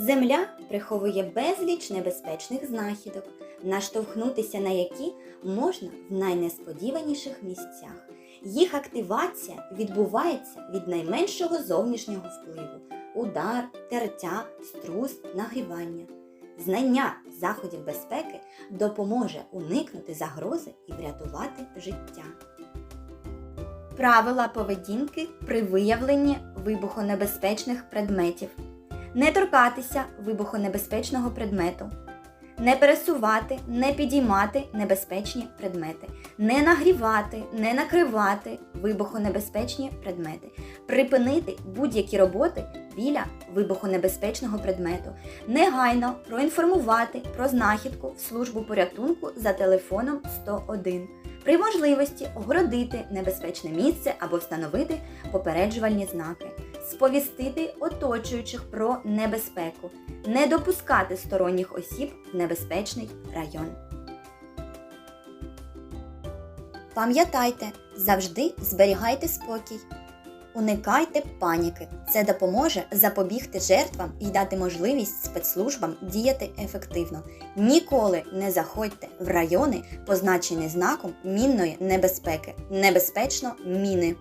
Земля приховує безліч небезпечних знахідок, наштовхнутися на які можна в найнесподіваніших місцях. Їх активація відбувається від найменшого зовнішнього впливу удар, тертя, струс, нагрівання. Знання заходів безпеки допоможе уникнути загрози і врятувати життя. Правила поведінки при виявленні вибухонебезпечних предметів. Не торкатися вибухонебезпечного предмету. Не пересувати, не підіймати небезпечні предмети, не нагрівати, не накривати вибухонебезпечні предмети, припинити будь-які роботи біля вибухонебезпечного предмету, негайно проінформувати про знахідку в службу порятунку за телефоном 101, при можливості огородити небезпечне місце або встановити попереджувальні знаки, сповістити оточуючих про небезпеку, не допускати сторонніх осіб в небезпечний район. Пам'ятайте, завжди зберігайте спокій. Уникайте паніки. Це допоможе запобігти жертвам і дати можливість спецслужбам діяти ефективно. Ніколи не заходьте в райони, позначені знаком мінної небезпеки. Небезпечно міни.